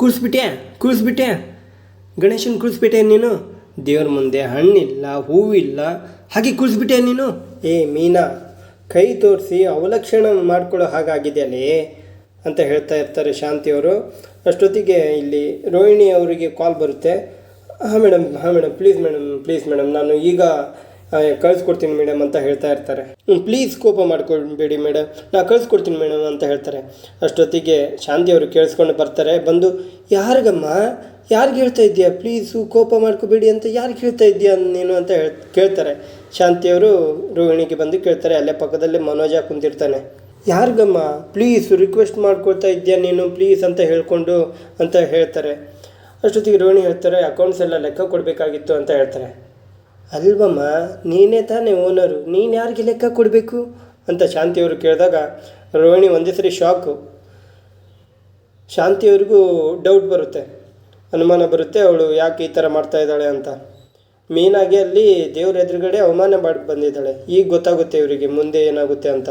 ಕೂರಿಸ್ಬಿಟ್ಟೆ ಕೂರಿಸ್ಬಿಟ್ಟೆ. ಗಣೇಶನ ಕೂರಿಸ್ಬಿಟ್ಟೆ ನೀನು? ದೇವ್ರ ಮುಂದೆ ಹಣ್ಣಿಲ್ಲ, ಹೂವಿಲ್ಲ, ಹಾಗೆ ಕೂರಿಸ್ಬಿಟ್ಟೆ ನೀನು? ಏ ಮೀನಾ, ಕೈ ತೋರಿಸಿ ಅವಲಕ್ಷಣ ಮಾಡ್ಕೊಳ್ಳೋ ಹಾಗಾಗಿದೆಯಲ್ಲೇ? ಅಂತ ಹೇಳ್ತಾ ಇರ್ತಾರೆ ಶಾಂತಿಯವರು. ಅಷ್ಟೊತ್ತಿಗೆ ಇಲ್ಲಿ ರೋಹಿಣಿ ಅವರಿಗೆ ಕಾಲ್ ಬರುತ್ತೆ. ಹಾಂ ಮೇಡಮ್ ಹಾಂ madam please madam please madam ನಾನು ಈಗ ಕಳಿಸ್ಕೊಡ್ತೀನಿ ಮೇಡಮ್ ಅಂತ ಹೇಳ್ತಾ ಇರ್ತಾರೆ. ಪ್ಲೀಸ್ ಕೋಪ ಮಾಡ್ಕೊಳ್ಬೇಡಿ ಮೇಡಮ್. ನಾ ಕಳಿಸ್ಕೊಡ್ತೀನಿ ಮೇಡಮ್ ಅಂತ ಹೇಳ್ತಾರೆ. ಅಷ್ಟೊತ್ತಿಗೆ ಶಾಂತಿ ಅವರು ಕೇಳಿಸ್ಕೊಂಡು ಬರ್ತಾರೆ. ಬಂದು, ಯಾರಿಗಮ್ಮ? ಯಾರಿಗೆ ಹೇಳ್ತಾ ಇದ್ದೀಯಾ? ಪ್ಲೀಸು ಕೋಪ ಮಾಡ್ಕೋಬೇಡಿ ಅಂತ ಯಾರಿಗೆ ಹೇಳ್ತಾ ಇದ್ದೀಯಾ ನೀನು? ಅಂತ ಹೇಳ್, ಕೇಳ್ತಾರೆ. ಶಾಂತಿಯವರು ರೋಹಿಣಿಗೆ ಬಂದು ಕೇಳ್ತಾರೆ. ಅಲ್ಲೇ ಪಕ್ಕದಲ್ಲೇ ಮನೋಜ ಕುಂತಿರ್ತಾನೆ. ಯಾರಿಗಮ್ಮ? ಪ್ಲೀಸ್ ರಿಕ್ವೆಸ್ಟ್ ಮಾಡ್ಕೊಳ್ತಾ ಇದ್ದೀಯಾ ನೀನು? ಪ್ಲೀಸ್ ಅಂತ ಹೇಳ್ಕೊಂಡು ಅಂತ ಹೇಳ್ತಾರೆ. ಅಷ್ಟೊತ್ತಿಗೆ ರೋಹಿಣಿ ಹೇಳ್ತಾರೆ ಅಕೌಂಟ್ಸ್ ಎಲ್ಲ ಲೆಕ್ಕ ಕೊಡಬೇಕಾಗಿತ್ತು ಅಂತ ಹೇಳ್ತಾರೆ. ಅಲ್ವಮ್ಮ, ನೀನೇ ತಾನೇ ಓನರು ನೀನು ಯಾರಿಗೆ ಲೆಕ್ಕ ಕೊಡಬೇಕು? ಅಂತ ಶಾಂತಿಯವರು ಕೇಳಿದಾಗ, ರೋಹಿಣಿ ಒಂದೇ ಸರಿ ಶಾಕು ಶಾಂತಿಯವ್ರಿಗೂ ಡೌಟ್ ಬರುತ್ತೆ. ಅನುಮಾನ ಬರುತ್ತೆ, ಅವಳು ಯಾಕೆ ಈ ಥರ ಮಾಡ್ತಾ ಇದ್ದಾಳೆ ಅಂತ. ಮೇನಾಗಿ ಅಲ್ಲಿ ದೇವ್ರ ಎದುರುಗಡೆ ಅವಮಾನ ಮಾಡಿ ಬಂದಿದ್ದಾಳೆ. ಈಗ ಗೊತ್ತಾಗುತ್ತೆ ಇವರಿಗೆ, ಮುಂದೆ ಏನಾಗುತ್ತೆ ಅಂತ.